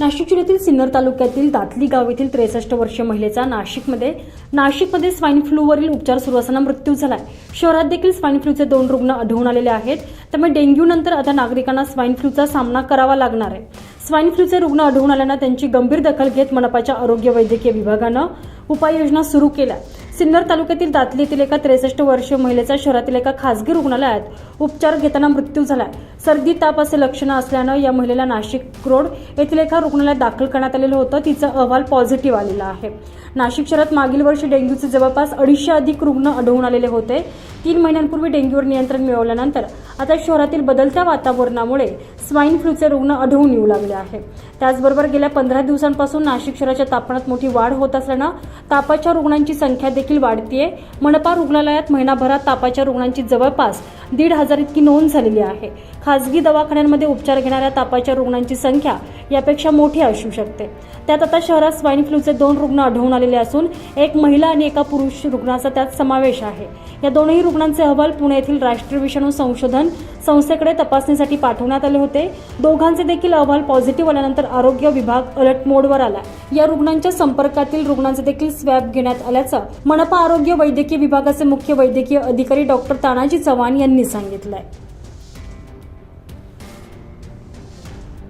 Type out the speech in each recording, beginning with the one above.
नाशिक जिल्ह्यातील सिन्नर तालुक्यातील दातली गाव येथील त्रेसष्ट वर्षीय महिलेचा नाशिकमध्ये नाशिकमध्ये स्वाईन फ्लूवरील उपचार सुरू असताना मृत्यू झालाय. शहरात देखील स्वाईन फ्लूचे दोन रुग्ण आढळून आलेले आहेत. त्यामुळे डेंग्यूनंतर आता नागरिकांना स्वाईन फ्लूचा सामना करावा लागणार आहे. स्वाईन फ्लूचे रुग्ण आढळून आल्यानं त्यांची गंभीर दखल घेत मनपाच्या आरोग्य वैद्यकीय विभागानं उपाययोजना सुरू केल्या. सिन्नर तालुक्यातील दातली येथील एका त्रेसष्ट वर्षीय महिलेचा शहरातील एका खासगी रुग्णालयात उपचार घेताना मृत्यू झाला सर्दी ताप असे लक्षणं असल्यानं या महिलेला नाशिक रोड येथील एका रुग्णालयात दाखल करण्यात आलेलं होतं. तिचा अहवाल पॉझिटिव्ह आलेला आहे. नाशिक शहरात मागील वर्षी डेंग्यूचे जवळपास अडीचशे अधिक रुग्ण आढळून आलेले होते. तीन महिन्यांपूर्वी डेंग्यूवर नियंत्रण मिळवल्यानंतर आता शहरातील बदलत्या वातावरणामुळे स्वाईन फ्लूचे रुग्ण आढळून येऊ लागले आहे. त्याचबरोबर गेल्या पंधरा दिवसांपासून नाशिक शहराच्या तापमानात मोठी वाढ होत असल्यानं तापाच्या रुग्णांची संख्या देखील वाढतीये. मनपा रुग्णालयात महिनाभरात तापाच्या रुग्णांची जवळपास दीड हजार इतकी नोंद झालेली आहे. खासगी दवाखान्यांमध्ये उपचार घेणाऱ्या तापाच्या रुग्णांची संख्या यापेक्षा मोठी असू शकते. त्यात आता शहरात स्वाईन फ्लूचे दोन रुग्ण आढळून आलेले असून एक महिला आणि एका पुरुष रुग्णाचा त्यात समावेश आहे. या दोनही रुग्णांचे अहवाल पुणे येथील राष्ट्रीय विषाणू संशोधन संस्थेकडे तपासणीसाठी पाठवण्यात आले होते. दोघांचे देखील अहवाल पॉझिटिव्ह आल्यानंतर आरोग्य विभाग अलर्ट मोडवर आला. या रुग्णांच्या संपर्कातील रुग्णांचे देखील स्वॅब घेण्यात आल्याचं मनपा आरोग्य वैद्यकीय विभागाचे मुख्य वैद्यकीय अधिकारी डॉक्टर तानाजी चव्हाण यांनी सांगितलंय.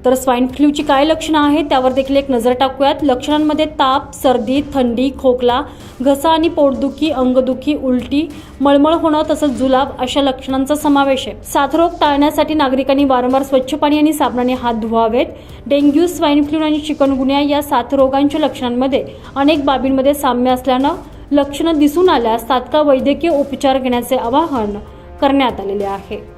तर स्वाईन फ्लूची काय लक्षणं आहेत त्यावर देखील एक नजर टाकूयात. लक्षणांमध्ये ताप सर्दी थंडी खोकला घसा आणि पोटदुखी अंगदुखी उलटी मळमळ होणं तसंच जुलाब अशा लक्षणांचा समावेश आहे. साथरोग टाळण्यासाठी नागरिकांनी वारंवार स्वच्छ पाणी आणि साबणाने हात धुवावेत. डेंग्यू स्वाईन फ्लू आणि चिकनगुन्या या साथरोगांच्या लक्षणांमध्ये अनेक बाबींमध्ये साम्य असल्यानं लक्षणं दिसून आल्यास तात्काळ वैद्यकीय उपचार घेण्याचे आवाहन करण्यात आलेले आहे.